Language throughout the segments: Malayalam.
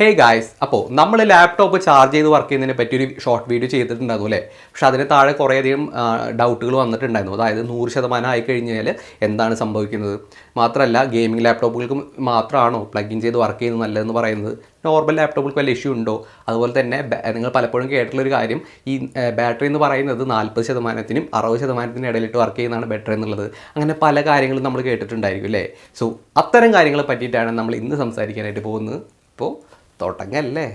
ഹേ ഗായ്സ് അപ്പോൾ നമ്മൾ ലാപ്ടോപ്പ് ചാർജ് ചെയ്ത് വർക്ക് ചെയ്യുന്നതിനെ പറ്റി ഒരു ഷോർട്ട് വീഡിയോ ചെയ്തിട്ടുണ്ടായിരുന്നു അല്ലേ? പക്ഷേ അതിന് താഴെ കുറേയധികം ഡൗട്ടുകൾ വന്നിട്ടുണ്ടായിരുന്നു. അതായത് നൂറ് ശതമാനം ആയി കഴിഞ്ഞാൽ എന്താണ് സംഭവിക്കുന്നത്? മാത്രമല്ല ഗെയിമിംഗ് ലാപ്ടോപ്പുകൾക്ക് മാത്രമാണോ പ്ലഗ് ഇൻ ചെയ്ത് വർക്ക് ചെയ്യുന്നത് നല്ലതെന്ന് പറയുന്നത്? നോർമൽ ലാപ്ടോപ്പുകൾക്ക് വല്ല ഇഷ്യൂ ഉണ്ടോ? അതുപോലെ തന്നെ നിങ്ങൾ പലപ്പോഴും കേട്ടിട്ടുള്ള ഒരു കാര്യം ഈ ബാറ്ററി എന്ന് പറയുന്നത് നാൽപ്പത് ശതമാനത്തിനും അറുപത് ശതമാനത്തിനും ഇടയിലിട്ട് വർക്ക് ചെയ്യുന്നതാണ് ബെറ്റർ എന്നുള്ളത്. അങ്ങനെ പല കാര്യങ്ങളും നമ്മൾ കേട്ടിട്ടുണ്ടായിരിക്കും അല്ലേ? സോ അത്തരം കാര്യങ്ങളെ പറ്റിയിട്ടാണ് നമ്മൾ ഇന്ന് സംസാരിക്കാനായിട്ട് പോകുന്നത്. അപ്പോൾ തുടങ്ങല്ലേ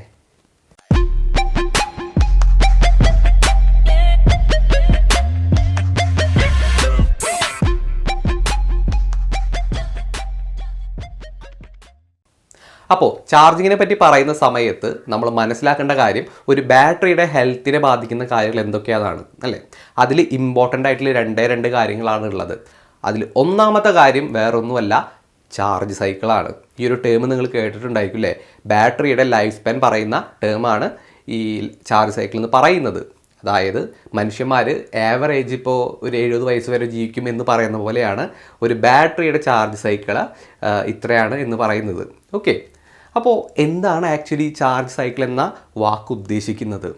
അപ്പോൾ ചാർജിങ്ങിനെ പറ്റി പറയുന്ന സമയത്ത് നമ്മൾ മനസ്സിലാക്കേണ്ട കാര്യം ഒരു ബാറ്ററിയുടെ ഹെൽത്തിനെ ബാധിക്കുന്ന കാര്യങ്ങൾ എന്തൊക്കെയാണ് അല്ലേ? അതിൽ ഇമ്പോർട്ടന്റ് ആയിട്ടുള്ള രണ്ടേ രണ്ട് കാര്യങ്ങളാണ് ഉള്ളത്. അതിൽ ഒന്നാമത്തെ കാര്യം വേറൊന്നുമല്ല ചാർജ് സൈക്കിളാണ്. ഈ ഒരു ടേം നിങ്ങൾ കേട്ടിട്ടുണ്ടായിരിക്കും അല്ലേ ബാറ്ററിയുടെ ലൈഫ് സ്പാൻ പറയുന്ന ടേമാണ് ഈ ചാർജ് സൈക്കിൾ എന്ന് പറയുന്നത്. അതായത് മനുഷ്യന്മാർ ആവറേജ് ഇപ്പോൾ ഒരു എഴുപത് വയസ്സ് വരെ ജീവിക്കും എന്ന് പറയുന്ന പോലെയാണ് ഒരു ബാറ്ററിയുടെ ചാർജ് സൈക്കിൾ ഇത്രയാണ് എന്ന് പറയുന്നത്. ഓക്കെ അപ്പോൾ എന്താണ് ആക്ച്വലി ചാർജ് സൈക്കിൾ എന്ന വാക്ക് ഉദ്ദേശിക്കുന്നത്?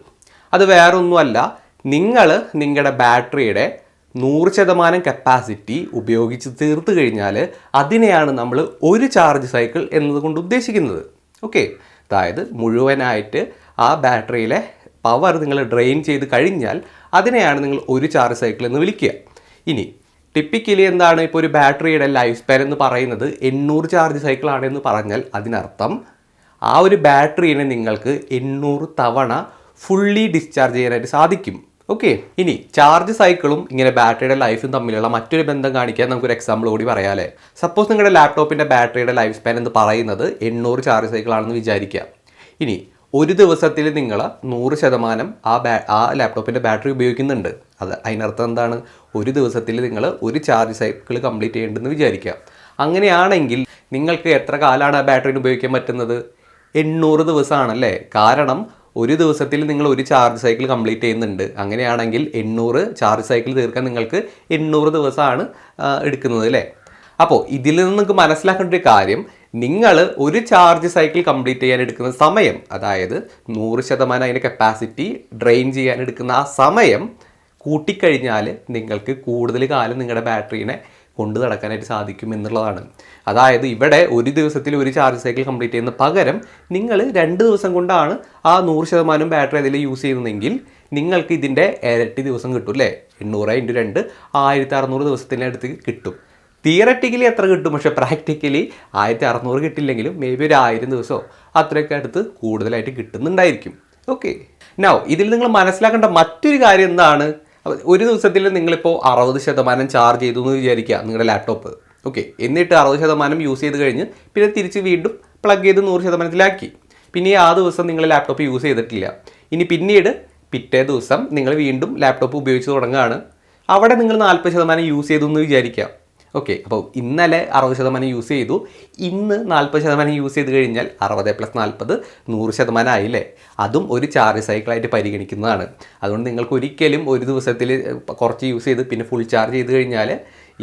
അത് വേറൊന്നുമല്ല. നിങ്ങൾ നിങ്ങളുടെ ബാറ്ററിയുടെ നൂറ് ശതമാനം കപ്പാസിറ്റി ഉപയോഗിച്ച് തീർത്തു കഴിഞ്ഞാൽ അതിനെയാണ് നമ്മൾ ഒരു ചാർജ് സൈക്കിൾ എന്നതുകൊണ്ട് ഉദ്ദേശിക്കുന്നത്. ഓക്കെ അതായത് മുഴുവനായിട്ട് ആ ബാറ്ററിയിലെ പവർ നിങ്ങൾ ഡ്രെയിൻ ചെയ്ത് കഴിഞ്ഞാൽ അതിനെയാണ് നിങ്ങൾ ഒരു ചാർജ് സൈക്കിൾ എന്ന് വിളിക്കുക. ഇനി ടിപ്പിക്കലി എന്താണ് ഇപ്പോൾ ഒരു ബാറ്ററിയുടെ ലൈഫ് സ്പാൻ എന്ന് പറയുന്നത്? എണ്ണൂറ് ചാർജ് സൈക്കിളാണ് എന്ന് പറഞ്ഞാൽ അതിനർത്ഥം ആ ഒരു ബാറ്ററിനെ നിങ്ങൾക്ക് എണ്ണൂറ് തവണ ഫുള്ളി ഡിസ്ചാർജ് ചെയ്യാനായിട്ട് സാധിക്കും. ഓക്കെ ഇനി ചാർജ് സൈക്കിളും ഇങ്ങനെ ബാറ്ററിയുടെ ലൈഫും തമ്മിലുള്ള മറ്റൊരു ബന്ധം കാണിക്കാൻ നമുക്കൊരു എക്സാമ്പിൾ കൂടി പറയാമല്ലേ സപ്പോസ് നിങ്ങളുടെ ലാപ്ടോപ്പിന്റെ ബാറ്ററിയുടെ ലൈഫ് സ്പാൻ എന്ന് പറയുന്നത് എണ്ണൂറ് ചാർജ് സൈക്കിളാണെന്ന് വിചാരിക്കുക. ഇനി ഒരു ദിവസത്തിൽ നിങ്ങൾ നൂറ് ശതമാനം ആ ബാ ആ ലാപ്ടോപ്പിന്റെ ബാറ്ററി ഉപയോഗിക്കുന്നുണ്ട്. അത് അതിനർത്ഥം എന്താണ്? ഒരു ദിവസത്തിൽ നിങ്ങൾ ഒരു ചാർജ് സൈക്കിൾ കംപ്ലീറ്റ് ചെയ്യേണ്ടതെന്ന് വിചാരിക്കുക. അങ്ങനെയാണെങ്കിൽ നിങ്ങൾക്ക് എത്ര കാലമാണ് ആ ബാറ്ററിന് ഉപയോഗിക്കാൻ പറ്റുന്നത്? എണ്ണൂറ് ദിവസമാണല്ലേ? കാരണം ഒരു ദിവസത്തിൽ നിങ്ങൾ ഒരു ചാർജ് സൈക്കിൾ കംപ്ലീറ്റ് ചെയ്യുന്നുണ്ട്. അങ്ങനെയാണെങ്കിൽ എണ്ണൂറ് ചാർജ് സൈക്കിൾ തീർക്കാൻ നിങ്ങൾക്ക് എണ്ണൂറ് ദിവസമാണ് എടുക്കുന്നത് അല്ലേ? അപ്പോൾ ഇതിൽ നിന്ന് നിങ്ങൾക്ക് മനസ്സിലാക്കേണ്ട ഒരു കാര്യം നിങ്ങൾ ഒരു ചാർജ് സൈക്കിൾ കംപ്ലീറ്റ് ചെയ്യാൻ എടുക്കുന്ന സമയം അതായത് നൂറ് ശതമാനം അതിന്റെ കപ്പാസിറ്റി ഡ്രെയിൻ ചെയ്യാൻ എടുക്കുന്ന ആ സമയം കൂട്ടിക്കഴിഞ്ഞാൽ നിങ്ങൾക്ക് കൂടുതൽ കാലം നിങ്ങളുടെ ബാറ്ററീനെ കൊണ്ടു നടക്കാനായിട്ട് സാധിക്കും എന്നുള്ളതാണ്. അതായത് ഇവിടെ ഒരു ദിവസത്തിൽ ഒരു ചാർജ് സൈക്കിൾ കംപ്ലീറ്റ് ചെയ്യുന്ന പകരം നിങ്ങൾ രണ്ട് ദിവസം കൊണ്ടാണ് ആ നൂറ് ശതമാനം ബാറ്ററി അതിൽ യൂസ് ചെയ്യുന്നതെങ്കിൽ നിങ്ങൾക്ക് ഇതിന്റെ ഇരട്ടി ദിവസം കിട്ടും അല്ലേ? എണ്ണൂറ് ഇന്റു രണ്ട് ആയിരത്തി അറുന്നൂറ് ദിവസത്തിന്റെ അടുത്ത് കിട്ടും. തിയററ്റിക്കലി എത്ര കിട്ടും? പക്ഷേ പ്രാക്ടിക്കലി ആയിരത്തി അറുന്നൂറ് കിട്ടില്ലെങ്കിലും മേ ബി ഒരു ആയിരം ദിവസമോ അത്രയൊക്കെ അടുത്ത് കൂടുതലായിട്ട് കിട്ടുന്നുണ്ടായിരിക്കും. ഓക്കെ നൗ ഇതിൽ നിങ്ങൾ മനസ്സിലാക്കേണ്ട മറ്റൊരു കാര്യം എന്താണ്? അപ്പൊ ഒരു ദിവസത്തിൽ നിങ്ങളിപ്പോൾ അറുപത് ശതമാനം ചാർജ് ചെയ്തു എന്ന് വിചാരിക്കുക നിങ്ങളുടെ ലാപ്ടോപ്പ് ഓക്കെ എന്നിട്ട് അറുപത് ശതമാനം യൂസ് ചെയ്ത് കഴിഞ്ഞ് പിന്നെ തിരിച്ച് വീണ്ടും പ്ലഗ് ചെയ്ത് നൂറ് ശതമാനത്തിലാക്കി. പിന്നെ ആ ദിവസം നിങ്ങൾ ലാപ്ടോപ്പ് യൂസ് ചെയ്തിട്ടില്ല. ഇനി പിന്നീട് പിറ്റേ ദിവസം നിങ്ങൾ വീണ്ടും ലാപ്ടോപ്പ് ഉപയോഗിച്ച് തുടങ്ങുകയാണ്. അവിടെ നിങ്ങൾ നാൽപ്പത് ശതമാനം യൂസ് ചെയ്തു എന്ന് വിചാരിക്കാം ഓക്കെ അപ്പോൾ ഇന്നലെ അറുപത് ശതമാനം യൂസ് ചെയ്തു. ഇന്ന് നാൽപ്പത് ശതമാനം യൂസ് ചെയ്ത് കഴിഞ്ഞാൽ അറുപത് പ്ലസ് നാൽപ്പത് നൂറ് ശതമാനം ആയില്ലേ? അതും ഒരു ചാർജ് സൈക്കിളായിട്ട് പരിഗണിക്കുന്നതാണ്. അതുകൊണ്ട് നിങ്ങൾക്ക് ഒരിക്കലും ഒരു ദിവസത്തിൽ കുറച്ച് യൂസ് ചെയ്ത് പിന്നെ ഫുൾ ചാർജ് ചെയ്ത് കഴിഞ്ഞാൽ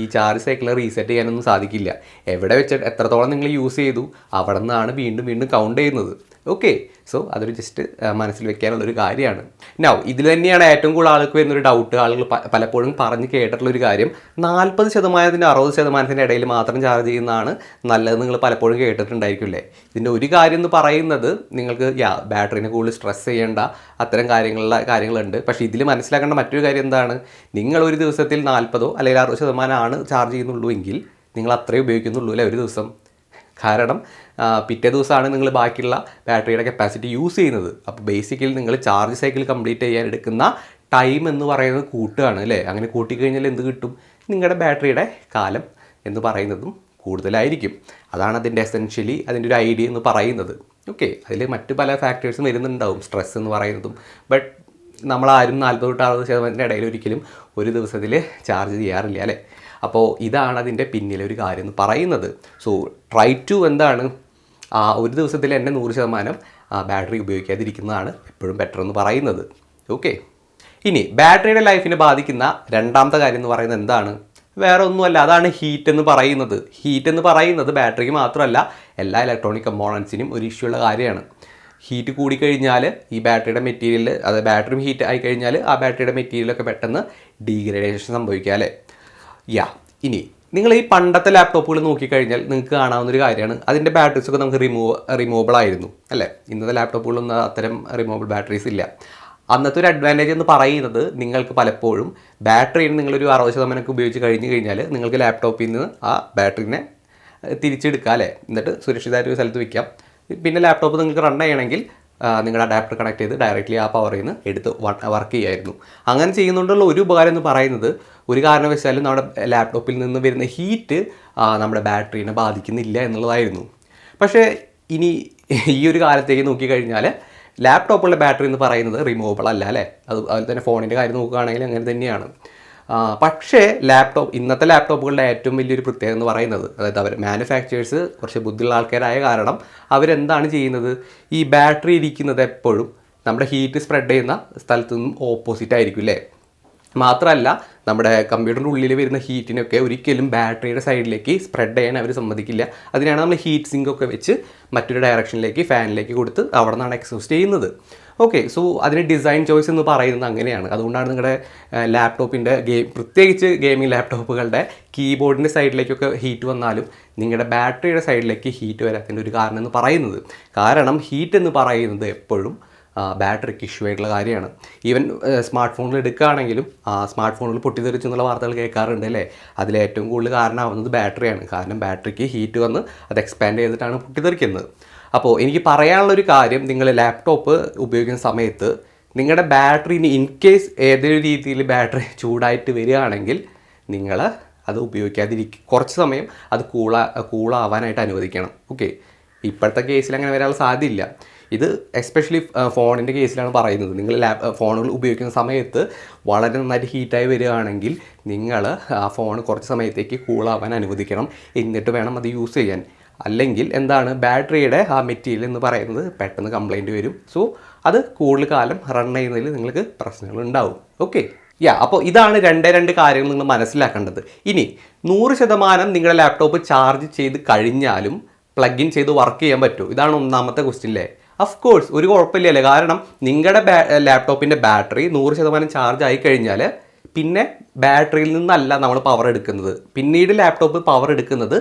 ഈ ചാർജ് സൈക്കിൾ റീസെറ്റ് ചെയ്യാനൊന്നും സാധിക്കില്ല. എവിടെ വെച്ച് എത്രത്തോളം നിങ്ങൾ യൂസ് ചെയ്തു അവിടെ നിന്നാണ് വീണ്ടും വീണ്ടും കൗണ്ട് ചെയ്യുന്നത്. ഓക്കെ സോ അതൊരു ജസ്റ്റ് മനസ്സിൽ വെക്കാനുള്ളൊരു കാര്യമാണ്. നൗ ഇതിൽ തന്നെയാണ് ഏറ്റവും കൂടുതൽ ആൾക്ക് വരുന്നൊരു ഡൗട്ട് ആളുകൾ പലപ്പോഴും പറഞ്ഞ് കേട്ടിട്ടുള്ളൊരു കാര്യം. നാൽപ്പത് ശതമാനത്തിന്റെ അറുപത് ശതമാനത്തിന്റെ ഇടയിൽ മാത്രം ചാർജ് ചെയ്യുന്നതാണ് നല്ലത് നിങ്ങൾ പലപ്പോഴും കേട്ടിട്ടുണ്ടായിരിക്കില്ലേ ഇതിന്റെ ഒരു കാര്യം എന്ന് പറയുന്നത് നിങ്ങൾക്ക് യാ ബാറ്ററിനെ കൂടുതൽ സ്ട്രെസ് ചെയ്യേണ്ട അത്തരം കാര്യങ്ങളുള്ള കാര്യങ്ങളുണ്ട്. പക്ഷേ ഇതിൽ മനസ്സിലാക്കേണ്ട മറ്റൊരു കാര്യം എന്താണ്? നിങ്ങൾ ഒരു ദിവസത്തിൽ നാൽപ്പതോ അല്ലെങ്കിൽ അറുപത് ശതമാനമാണ് ചാർജ് ചെയ്യുന്നുള്ളൂ എങ്കിൽ നിങ്ങൾ അത്രയും ഉപയോഗിക്കുന്നുള്ളൂ അല്ലേ ഒരു ദിവസം? കാരണം പിറ്റേ ദിവസമാണ് നിങ്ങൾ ബാക്കിയുള്ള ബാറ്ററിയുടെ കപ്പാസിറ്റി യൂസ് ചെയ്യുന്നത്. അപ്പോൾ ബേസിക്കലി നിങ്ങൾ ചാർജ് സൈക്കിൾ കംപ്ലീറ്റ് ചെയ്യാൻ എടുക്കുന്ന ടൈം എന്ന് പറയുന്നത് കൂട്ടുകയാണ് അല്ലേ? അങ്ങനെ കൂട്ടിക്കഴിഞ്ഞാൽ എന്ത് കിട്ടും? നിങ്ങളുടെ ബാറ്ററിയുടെ കാലം എന്ന് പറയുന്നതും കൂടുതലായിരിക്കും. അതാണ് അതിന്റെ എസെൻഷ്യലി അതിന്റെ ഒരു ഐഡിയ എന്ന് പറയുന്നത്. ഓക്കെ അതിൽ മറ്റ് പല ഫാക്ടേഴ്സും വരുന്നുണ്ടാവും. സ്ട്രെസ് എന്ന് പറയുന്നതും. ബട്ട് നമ്മളാരും നാൽപ്പത് തൊട്ട് അറുപത് ശതമാനത്തിന്റെ ഇടയിൽ ഒരിക്കലും ഒരു ദിവസത്തിൽ ചാർജ് ചെയ്യാറില്ല അല്ലേ? അപ്പോൾ ഇതാണ് അതിന്റെ പിന്നിലെ ഒരു കാര്യം എന്ന് പറയുന്നത്. സോ ട്രൈ ടു എന്താണ് ഒരു ദിവസത്തിൽ തന്നെ നൂറ് ശതമാനം ബാറ്ററി ഉപയോഗിക്കാതിരിക്കുന്നതാണ് എപ്പോഴും ബെറ്റർ എന്ന് പറയുന്നത്. ഓക്കെ ഇനി ബാറ്ററിയുടെ ലൈഫിനെ ബാധിക്കുന്ന രണ്ടാമത്തെ കാര്യം എന്ന് പറയുന്നത് എന്താണ്? വേറെ ഒന്നുമല്ല അതാണ് ഹീറ്റ് എന്ന് പറയുന്നത്. ഹീറ്റ് എന്ന് പറയുന്നത് ബാറ്ററിക്ക് മാത്രമല്ല എല്ലാ ഇലക്ട്രോണിക് കമ്പോണൻസിനും ഒരു ഇഷ്യൂ ഉള്ള കാര്യമാണ്. ഹീറ്റ് കൂടിക്കഴിഞ്ഞാൽ ഈ ബാറ്ററിയുടെ മെറ്റീരിയൽ അതായത് ബാറ്ററിയും ഹീറ്റ് ആയി കഴിഞ്ഞാൽ ആ ബാറ്ററിയുടെ മെറ്റീരിയലൊക്കെ പെട്ടെന്ന് ഡീഗ്രഡേഷൻ സംഭവിക്കുക അല്ലേ? യാ ഇനി നിങ്ങൾ ഈ പണ്ടത്തെ ലാപ്ടോപ്പുകൾ നോക്കിക്കഴിഞ്ഞാൽ നിങ്ങൾക്ക് കാണാവുന്ന ഒരു കാര്യമാണ്. അതിന്റെ ബാറ്ററീസ് ഒക്കെ നമുക്ക് റിമൂവ് റിമൂവബിൾ ആയിരുന്നു അല്ലേ? ഇന്നത്തെ ലാപ്ടോപ്പുകളൊന്നും അത്തരം റിമൂവബിൾ ബാറ്ററീസ് ഇല്ല. അന്നത്തെ ഒരു അഡ്വാന്റേജ് എന്ന് പറയുന്നത് നിങ്ങൾക്ക് പലപ്പോഴും ബാറ്ററി നിങ്ങളൊരു അറുപത് ശതമാനമൊക്കെ ഉപയോഗിച്ച് കഴിഞ്ഞ് കഴിഞ്ഞാൽ നിങ്ങൾക്ക് ലാപ്ടോപ്പിൽ നിന്ന് ആ ബാറ്ററിനെ തിരിച്ചെടുക്കാം അല്ലേ? എന്നിട്ട് സുരക്ഷിതമായിട്ട് ഒരു സ്ഥലത്ത് വയ്ക്കാം പിന്നെ ലാപ്ടോപ്പ് നിങ്ങൾക്ക് റൺ ചെയ്യണമെങ്കിൽ നിങ്ങളുടെ അഡാപ്റ്റർ കണക്ട് ചെയ്ത് ഡയറക്റ്റ്ലി ആ പവറിൽ നിന്ന് എടുത്ത് വർക്ക് ചെയ്യായിരുന്നു. അങ്ങനെ ചെയ്യുന്നുകൊണ്ടുള്ള ഒരു ഉപകാരം എന്ന് പറയുന്നത് ഒരു കാരണവശാലും നമ്മുടെ ലാപ്ടോപ്പിൽ നിന്ന് വരുന്ന ഹീറ്റ് നമ്മുടെ ബാറ്ററീനെ ബാധിക്കുന്നില്ല എന്നുള്ളതായിരുന്നു. പക്ഷേ ഇനി ഈ ഒരു കാലത്തേക്ക് നോക്കിക്കഴിഞ്ഞാൽ ലാപ്ടോപ്പുള്ള ബാറ്ററി എന്ന് പറയുന്നത് റിമൂവബിൾ അല്ല അല്ലേ? അത് അതുപോലെ തന്നെ ഫോണിന്റെ കാര്യം നോക്കുകയാണെങ്കിൽ അങ്ങനെ തന്നെയാണ്. പക്ഷേ ലാപ്ടോപ്പ് ഇന്നത്തെ ലാപ്ടോപ്പുകളുടെ ഏറ്റവും വലിയൊരു പ്രത്യേകത എന്ന് പറയുന്നത് അതായത് അവർ മാനുഫാക്ചേഴ്സ് കുറച്ച് ബുദ്ധിയുള്ള ആൾക്കാരായ കാരണം അവരെന്താണ് ചെയ്യുന്നത്? ഈ ബാറ്ററി ഇരിക്കുന്നത് എപ്പോഴും നമ്മുടെ ഹീറ്റ് സ്പ്രെഡ് ചെയ്യുന്ന സ്ഥലത്തു നിന്നും ഓപ്പോസിറ്റ് ആയിരിക്കും അല്ലേ? മാത്രമല്ല നമ്മുടെ കമ്പ്യൂട്ടറിന്റെ ഉള്ളിൽ വരുന്ന ഹീറ്റിനൊക്കെ ഒരിക്കലും ബാറ്ററിയുടെ സൈഡിലേക്ക് സ്പ്രെഡ് ചെയ്യാൻ അവർ സമ്മതിക്കില്ല. അതിനാണ് നമ്മൾ ഹീറ്റ് സിങ്ക് ഒക്കെ വെച്ച് മറ്റൊരു ഡയറക്ഷനിലേക്ക് ഫാനിലേക്ക് കൊടുത്ത് അവിടെ നിന്നാണ് എക്സോസ്റ്റ് ചെയ്യുന്നത്. ഓക്കെ സോ അതിന് ഡിസൈൻ ചോയ്സ് എന്ന് പറയുന്നത് അങ്ങനെയാണ്. അതുകൊണ്ടാണ് നിങ്ങളുടെ ലാപ്ടോപ്പിന്റെ ഗെയിം പ്രത്യേകിച്ച് ഗെയിമിംഗ് ലാപ്ടോപ്പുകളുടെ കീബോർഡിന്റെ സൈഡിലേക്കൊക്കെ ഹീറ്റ് വന്നാലും നിങ്ങളുടെ ബാറ്ററിയുടെ സൈഡിലേക്ക് ഹീറ്റ് വരാത്തതിന്റെ ഒരു കാരണം എന്ന് പറയുന്നത്. കാരണം ഹീറ്റ് എന്ന് പറയുന്നത് എപ്പോഴും ബാറ്ററിക്ക് ഇഷ്യൂ ആയിട്ടുള്ള കാര്യമാണ്. ഈവൻ സ്മാർട്ട് ഫോണിൽ എടുക്കുകയാണെങ്കിലും സ്മാർട്ട് ഫോണിൽ പൊട്ടിത്തെറിച്ചു എന്നുള്ള വാർത്തകൾ കേൾക്കാറുണ്ട് അല്ലേ? അതിൽ ഏറ്റവും കൂടുതൽ കാരണമാവുന്നത് ബാറ്ററിയാണ്. കാരണം ബാറ്ററിക്ക് ഹീറ്റ് വന്ന് അത് എക്സ്പാൻഡ് ചെയ്തിട്ടാണ് പൊട്ടിത്തെറിക്കുന്നത്. അപ്പോൾ എനിക്ക് പറയാനുള്ളൊരു കാര്യം നിങ്ങൾ ലാപ്ടോപ്പ് ഉപയോഗിക്കുന്ന സമയത്ത് നിങ്ങളുടെ ബാറ്ററിന് ഇൻ കേസ് ഏതൊരു രീതിയിൽ ബാറ്ററി ചൂടായിട്ട് വരികയാണെങ്കിൽ നിങ്ങൾ അത് ഉപയോഗിക്കാതിരിക്കും കുറച്ച് സമയം അത് കൂളാ കൂളാവാനായിട്ട് അനുവദിക്കണം. ഓക്കെ. ഇപ്പോഴത്തെ കേസിൽ അങ്ങനെ വരാനുള്ള സാധ്യതയില്ല. ഇത് എസ്പെഷ്യലി ഫോണിന്റെ കേസിലാണ് പറയുന്നത്. നിങ്ങൾ ലാപ് ഫോണുകൾ ഉപയോഗിക്കുന്ന സമയത്ത് വളരെ നന്നായിട്ട് ഹീറ്റായി വരികയാണെങ്കിൽ നിങ്ങൾ ആ ഫോൺ കുറച്ച് സമയത്തേക്ക് കൂളാവാൻ അനുവദിക്കണം. എന്നിട്ട് വേണം അത് യൂസ് ചെയ്യാൻ. അല്ലെങ്കിൽ എന്താണ് ബാറ്ററിയുടെ ആ മെറ്റീരിയൽ എന്ന് പറയുന്നത് പെട്ടെന്ന് കംപ്ലൈന്റ് വരും. സോ അത് കൂടുതൽ കാലം റൺ ചെയ്യുന്നതിൽ നിങ്ങൾക്ക് പ്രശ്നങ്ങൾ ഉണ്ടാവും. ഓക്കെ യാ അപ്പോൾ ഇതാണ് രണ്ടേ രണ്ട് കാര്യങ്ങൾ നിങ്ങൾ മനസ്സിലാക്കേണ്ടത്. ഇനി നൂറ് ശതമാനം നിങ്ങളുടെ ലാപ്ടോപ്പ് ചാർജ് ചെയ്ത് കഴിഞ്ഞാലും പ്ലഗ് ഇൻ ചെയ്ത് വർക്ക് ചെയ്യാൻ പറ്റുമോ ഇതാണ് ഒന്നാമത്തെ ക്വസ്റ്റ്യൻ അല്ലേ അഫ് കോഴ്സ് ഒരു കുഴപ്പമില്ലല്ലേ? കാരണം നിങ്ങളുടെ ലാപ്ടോപ്പിന്റെ ബാറ്ററി നൂറ് ശതമാനം ചാർജ് ആയി കഴിഞ്ഞാൽ പിന്നെ ബാറ്ററിയിൽ നിന്നല്ല നമ്മൾ പവർ എടുക്കുന്നത്. പിന്നീട് ലാപ്ടോപ്പ് പവർ എടുക്കുന്നത്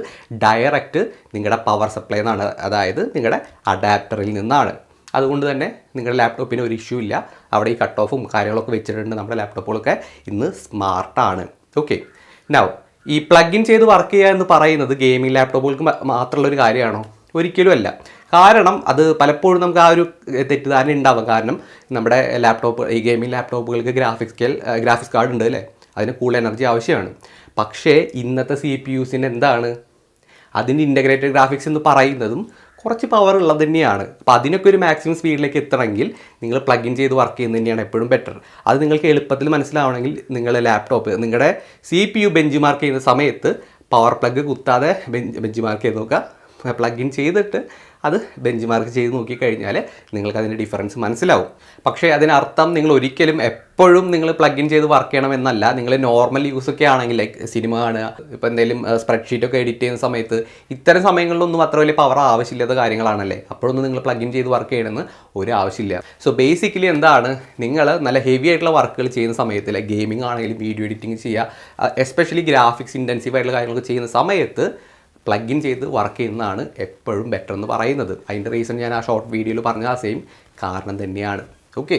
ഡയറക്റ്റ് നിങ്ങളുടെ പവർ സപ്ലൈ നിന്നാണ് അതായത് നിങ്ങളുടെ അഡാപ്റ്ററിൽ നിന്നാണ്. അതുകൊണ്ട് തന്നെ നിങ്ങളുടെ ലാപ്ടോപ്പിന് ഒരു ഇഷ്യൂ ഇല്ല. അവിടെ ഈ കട്ട് ഓഫും കാര്യങ്ങളൊക്കെ വെച്ചിട്ടുണ്ട് നമ്മുടെ ലാപ്ടോപ്പുകളൊക്കെ ഇന്ന് സ്മാർട്ടാണ് ഓക്കെ നൗ ഈ പ്ലഗ് ഇൻ ചെയ്ത് വർക്ക് ചെയ്യുക എന്ന് പറയുന്നത് ഗെയിമിംഗ് ലാപ്ടോപ്പുകൾക്ക് മാത്രമുള്ള ഒരു കാര്യമാണോ? ഒരിക്കലും അല്ല. കാരണം അത് പലപ്പോഴും നമുക്ക് ആ ഒരു തെറ്റിദ്ധാരണ ഉണ്ടാവും. കാരണം നമ്മുടെ ലാപ്ടോപ്പ് ഈ ഗെയിമിംഗ് ലാപ്ടോപ്പുകൾക്ക് ഗ്രാഫിക്സ് ഗ്രാഫിക്സ് കാർഡ് ഉണ്ട് അല്ലേ? അതിന് കൂടുതൽ എനർജി ആവശ്യമാണ്. പക്ഷേ ഇന്നത്തെ സി പി യുസിന് എന്താണ്? അതിന്റെ ഇന്റഗ്രേറ്റഡ് ഗ്രാഫിക്സ് എന്ന് പറയുന്നതും കുറച്ച് പവർ ഉള്ളത് തന്നെയാണ്. അപ്പോൾ അതിനൊക്കെ ഒരു മാക്സിമം സ്പീഡിലേക്ക് എത്തണമെങ്കിൽ നിങ്ങൾ പ്ലഗ് ഇൻ ചെയ്ത് വർക്ക് ചെയ്യുന്നത് തന്നെയാണ് എപ്പോഴും ബെറ്റർ അത് നിങ്ങൾക്ക് എളുപ്പത്തിൽ മനസ്സിലാവണമെങ്കിൽ നിങ്ങളുടെ ലാപ്ടോപ്പ് നിങ്ങളുടെ C P U benchmark ചെയ്യുന്ന സമയത്ത് പവർ പ്ലഗ് കുത്താതെ ബെഞ്ച് ബെഞ്ച് മാർക്ക് ചെയ്ത് നോക്കുക. പ്ലഗ് ഇൻ ചെയ്തിട്ട് അത് ബെഞ്ച് മാർക്ക് ചെയ്ത് നോക്കിക്കഴിഞ്ഞാൽ നിങ്ങൾക്ക് അതിന്റെ ഡിഫറൻസ് മനസ്സിലാവും. പക്ഷേ അതിനർത്ഥം നിങ്ങൾ ഒരിക്കലും എപ്പോഴും നിങ്ങൾ പ്ലഗ് ഇൻ ചെയ്ത് വർക്ക് ചെയ്യണമെന്നല്ല. നിങ്ങൾ നോർമൽ യൂസ് ഒക്കെ ആണെങ്കിൽ ലൈക്ക് സിനിമ കാണുക ഇപ്പോൾ എന്തെങ്കിലും സ്പ്രെഡ്ഷീറ്റ് ഒക്കെ എഡിറ്റ് ചെയ്യുന്ന സമയത്ത് ഇത്തരം സമയങ്ങളിലൊന്നും അത്ര വലിയ പവർ ആവശ്യമില്ലാത്ത കാര്യങ്ങളാണല്ലേ? അപ്പോഴൊന്നും നിങ്ങൾ പ്ലഗ് ഇൻ ചെയ്ത് വർക്ക് ചെയ്യണമെന്ന് ഒരു ആവശ്യമില്ല. സോ ബേസിക്കലി എന്താണ്? നിങ്ങൾ നല്ല ഹെവി ആയിട്ടുള്ള വർക്കുകൾ ചെയ്യുന്ന സമയത്ത് ലൈക്ക് ഗെയിമിംഗ് ആണെങ്കിലും വീഡിയോ എഡിറ്റിംഗ് ചെയ്യുക എസ്പെഷ്യലി ഗ്രാഫിക്സ് ഇന്റൻസീവ് ആയിട്ടുള്ള കാര്യങ്ങളൊക്കെ ചെയ്യുന്ന സമയത്ത് പ്ലഗ് ഇൻ ചെയ്ത് വർക്ക് ചെയ്യുന്നതാണ് എപ്പോഴും ബെറ്റർ എന്ന് പറയുന്നത്. അതിന്റെ റീസൺ ഞാൻ ആ ഷോർട്ട് വീഡിയോയിൽ പറഞ്ഞ ആ സെയിം കാരണം തന്നെയാണ്. ഓക്കെ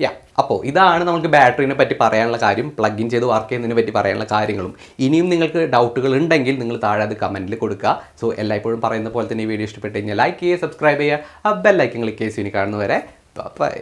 യാ അപ്പോൾ ഇതാണ് നമുക്ക് ബാറ്ററിനെ പറ്റി പറയാനുള്ള കാര്യം പ്ലഗ് ഇൻ ചെയ്ത് വർക്ക് ചെയ്യുന്നതിനെ പറ്റി പറയാനുള്ള കാര്യങ്ങളും. ഇനിയും നിങ്ങൾക്ക് ഡൗട്ടുകൾ ഉണ്ടെങ്കിൽ നിങ്ങൾ താഴെ അത് കമന്റിൽ കൊടുക്കുക. സോ എല്ലായ്പ്പോഴും പറയുന്ന പോലെ തന്നെ ഈ വീഡിയോ ഇഷ്ടപ്പെട്ട് കഴിഞ്ഞാൽ ലൈക്ക് ചെയ്യുക സബ്സ്ക്രൈബ് ചെയ്യുക. ആ ബെല്ലൈക്കൻ ലൈക്കൻ ക്ലിക്ക് ചെയ്ത് ഇനി കാണുന്നവരെ ബൈ